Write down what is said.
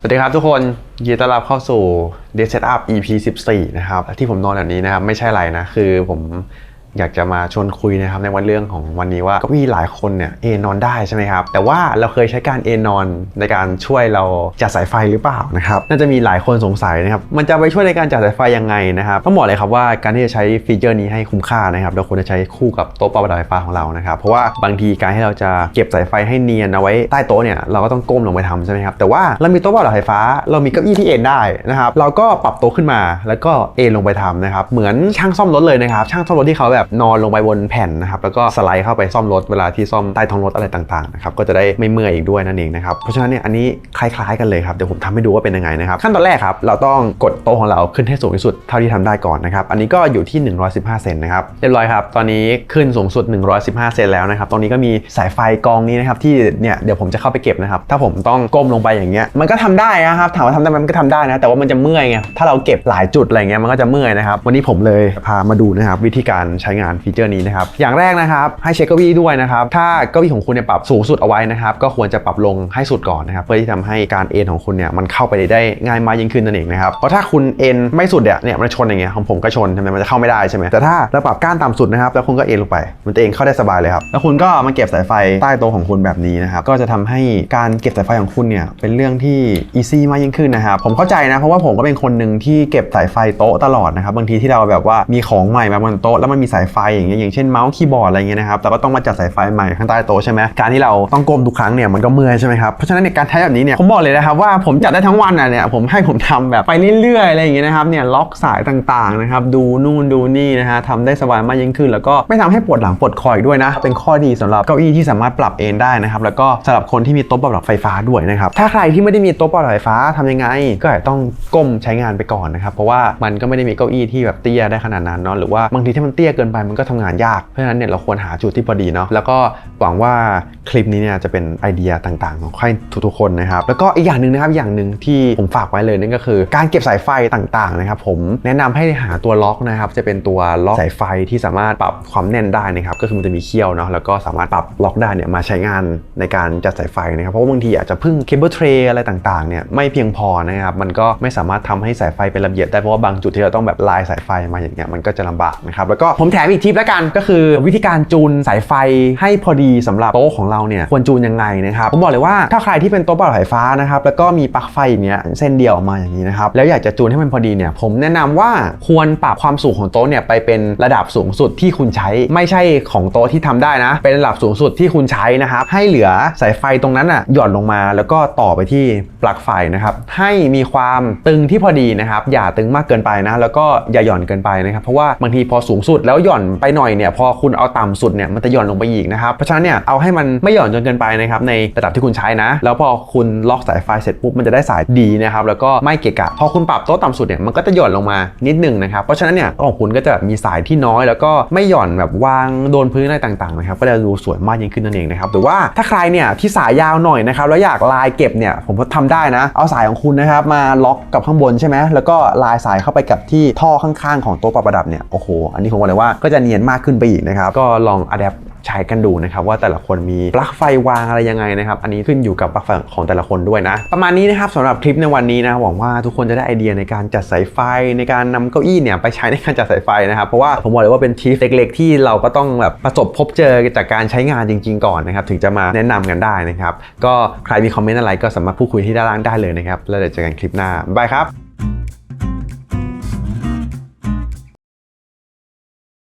สวัสดีครับทุกคนยินดีต้อนรับเข้าสู่ d e Set Up EP 14 นะครับ ที่ผมนอนแบบนี้นะครับ ไม่ใช่อะไรนะ คือผม อยากจะมาชวนคุยนะครับในวันเรื่องของวันนี้ว่าเก็มีหลายคนเนี่ยเอนอนได้ใช่ไหมครับ แต่ว่าเราเคยใช้การเอนอนในการช่วยเราจัดสายไฟหรือเปล่านะครับน่าจะมีหลายคนสงสัยนะครับมันจะไปช่วยในการจัดสายไฟยังไงนะครับต้องบอกเลยครับว่าการที่จะใช้ฟีเจอร์นี้ให้คุ้มค่านะครับเราควรจะใช้คู่กับโต๊ะปรับระดับไฟฟ้าของเรานะครับเพราะว่าบางทีการที่เราจะเก็บสายไฟให้เนียนเอาไว้ใต้โต๊ะเนี่ยเราก็ต้องก้มลงไปทำใช่ไหมครับแต่ว่าเรามีโต๊ะปรับระดับไฟฟ้า เรามีเก้าอี้ที่เอนได้นะครับเราก็ปรับโต๊ะขึ้นมา แล้วก็เอนลงไปทำนะครับเหมือนช่างซ่อมรถเลยนะครับช่างซ่อมรถที่เขาแบบนอนลงไปบนแผ่นนะครับแล้วก็สไลด์เข้าไปซ่อมรถเวลาที่ซ่อมใต้ท้องรถอะไรต่างๆนะครับก็จะได้ไม่เมื่อยอีกด้วยนั่นเองนะครับเพราะฉะนั้นเนี่ยอันนี้คล้ายๆกันเลยครับเดี๋ยวผมทำให้ดูว่าเป็นยังไงนะครับขั้นตอนแรกครับเราต้องกดโต๊ะของเราขึ้นให้สูงที่สุดเท่าที่ทำได้ก่อนนะครับอันนี้ก็อยู่ที่ 115 เซนนะครับเรียบร้อยครับตอนนี้ขึ้นสูงสุด 115 เซนแล้วนะครับตรงนี้ก็มีสายไฟกองนี้นะครับที่เนี่ยเดี๋ยวผมจะเข้าไปเก็บนะครับถ้าผมต้องก้มลงไปอย่างเงี้ยมันก็ทำได้นะครับถามว่าทำได้ไหมมันก็ทำได้นะแต่ว่ามันจะเมื่อยไงถ้าเราเก็บหลายจุดอะไรเงี้ยมันก็จะเมื่อยนะครับวันนี้ผมเลยพามาดูนะครับวิธีการใช้งานฟีเจอร์นี้นะครับ อย่างแรกนะครับให้เช็คเก้าอี้ด้วยนะครับ ถ้าเก้าอี้ของคุณเนี่ยปรับสูงสุดเอาไว้นะครับ ก็ควรจะปรับลงให้สุดก่อนนะครับ เพื่อที่ทำให้การเอ็นของคุณเนี่ยมันเข้าไปได้ง่ายมากยิ่งขึ้นนั่นเองนะครับ เพราะถ้าคุณเอ็นไม่สุดเนี่ยเนี่ยมันชนอย่างเงี้ยของผมก็ชนใช่ไหมมันจะเข้าไม่ได้ใช่ไหมแต่ถ้าเราปรับก้านต่ำสุดนะครับแล้วคุณก็เอ็นลงไป มันจะเองเข้าได้สบายเลยครับแล้วคุณก็มาเก็บสายไฟใต้โต๊ะของคุณแบบนี้นะครับก็จะทำให้การเก็บสายไฟของคุณเนี่ยเป็นเรื่องที่อีซี่มากยิ่งขึ้นนะครับผมเข้าใจนะเพราะว่าผมก็เป็นคนหนึ่งที่เก็บสายไฟโต๊ะตลอดนะครับบางทีที่เราแบบว่ามีของใหม่มาบนโต๊ะแล้วมันมีสายายไฟอย่างเงี้ยอย่างเช่นเมาส์คีย์บอร์ดอะไรเงี้ยนะครับเราก็ต้องมาจัดสายไฟใหม่ข้างใต้โต๊ะใช่ไหมการที่เราต้องก้มทุกครั้งเนี่ยมันก็เมื่อยใช่ไหมครับเพราะฉะนั้นในการใช้แบบนี้เนี่ยผมบอกเลยนะครับว่าผมจัดได้ทั้งวันอะเนี่ยผมให้ผมทำแบบไปเรื่อยๆอะไรอย่างเงี้ยนะครับเนี่ยล็อกสายต่างๆนะครับดูนู่นดูนี่นะฮะทำได้สบายมากยิ่งขึ้น แล้วก็ไม่ทำให้ปวดหลังปวดคออีกด้วยนะ เป็นข้อดีสำหรับเก้าอี้ที่สามารถปรับเอนได้นะครับแล้วก็สำหรับคนที่มีโต๊ะปรับบไฟฟ้าด้วยนะครับถ้าใครที่ไม่ได้มีโต๊ะปรับไฟฟ้าทำยังไง ก็อาจต้องก้มใช้งานไปก่อนนะครับเพราะว่ามันก็ไม่ได้มีเก้าอี้ที่แบบเตี้ยได้ขนาดนั้นเนาะหรือว่าบางทีถ้ามันเตี้ยเกินไปมันก็ทำงานยาก เพราะฉะนั้นเนี่ยเราควรหาจุดที่พอดีเนาะแล้วก็หวังว่าคลิปนี้เนี่ยจะเป็นไอเดียต่างๆ ของใครทุกๆคนนะครับแล้วก็อีกอย่างหนึ่งนะครับอย่างหนึ่งที่ผมฝากไว้เลยนั่นก็คือ การเก็บสายไฟต่างๆนะครับผมแนะนำให้หาตัวล็อกนะครับจะเป็นตัวล็อกสายไฟที่สามารถปรับความแน่นได้นะครับก็คือมันจะมีเขี้ยวเนาะแล้วก็สามารถปรับล็อกได้เนี่ยมาใช้งานในการจัดสายไฟนะครับเพราะว่าบางทีอาจจะพึ่งเคเบิลเทรอะไรต่างๆเนี่ยไม่เพียงพอนะครับมันก็ไม่สามารถทำให้สายไฟเป็นระเบียบได้เพราะว่าบางจุดที่เราต้องแบบลายสายไฟมาอย่างเงี้ยมันก็จะลำบากนะครับแล้วก็ผมแถมอีกทิปแล้วกันก็คือวิธีการจูนสายไฟให้พอดีสำหรับโต๊ะของเราเนี่ยควรจูนยังไงนะครับผมบอกเลยว่าถ้าใครที่เป็นโต๊ะปรับไฟฟ้านะครับแล้วก็มีปลั๊กไฟเงี้ยเส้นเดียวออกมาอย่างนี้นะครับแล้วอยากจะจูนให้มันพอดีเนี่ยผมแนะนำว่าควรปรับความสูงของโต๊ะเนี่ยไปเป็นระดับสูงสุดที่คุณใช้ไม่ใช่ของโต๊ะที่ทำได้นะ เป็นระดับสูงสุดที่คุณใช้นะครับให้เหลือสายไฟตรงนั้นอะหย่อนลงมา แล้วก็ต่อไปที่ปลั๊กไฟนะครับให้มีความตึงที่พอดีนะครับอย่าตึงมากเกินไปนะแล้วก็อย่าหย่อนเกินไปนะครับเพราะว่าบางทีพอสูงสุดแล้วหย่อนไปหน่อยเนี่ยพอคุณเอาต่ำสุดเนี่ยมันจะหย่อนลงไปอีกนะครับเพราะฉะนั้นเนี่ยเอาให้มันไม่หย่อนจนเกินไปนะครับในระดับที่คุณใช้นะ แล้วพอคุณล็อกสายไฟเสร็จปุ๊บมันจะได้สายดีนะครับแล้วก็ไม่เกะกะพอคุณปรับโต๊ะต่ำสุดเนี่ยมันก็จะหย่อนลงมานิดหนึงนะครับเพราะฉะนั้นเนี่ยของคุณก็จะมีสายที่น้อย แล้วก็ไม่หย่อนแบบวางโดนพื้นอะไรต่างๆนะครับก็จะดูสวยมากยิ่งขึ้นนั่นเองนะครับหรือว่าถ้าใครเนี่ยที่สายยาวหน่อยนะครับแล้วอยากลายเก็บเนี่ยผมก็ทำได้นะ เอาสายของคุณนะครับมาล็อกกับข้างบนใช่ไหมแล้วก็ลายสายเข้าไปกับที่ท่อข้างๆ ของโต๊ะประดับเนี่ยโอ้โหอันนี้ผมบอกเลยว่าก็จะเนียนมากขึ้นไปอีกนะครับ ก็ลองอัดแอปใช้กันดูนะครับว่าแต่ละคนมีปลั๊กไฟวางอะไรยังไงนะครับอันนี้ขึ้นอยู่กับปลั๊กไฟของแต่ละคนด้วยนะ ประมาณนี้นะครับสำหรับคลิปในวันนี้นะหวังว่าทุกคนจะได้ไอเดียในการจัดสายไฟในการนำเก้าอี้เนี่ยไปใช้ในการจัดสายไฟนะครับเพราะว่าผมบอกเลยว่าเป็นทริปเล็ก ๆ ที่เราก็ต้องแบบประสบพบเจอจากการใช้งานจริง ๆ ก่อนนะครับถึงจะมาแนะนำกันได้นะครับก็ใครมีคอมเมนต์อะไรก็สามารถพูดคุยที่ด้านล่างได้เลยนะครับแล้วเดี๋ยวเจอกันคลิปหน้าบายครับ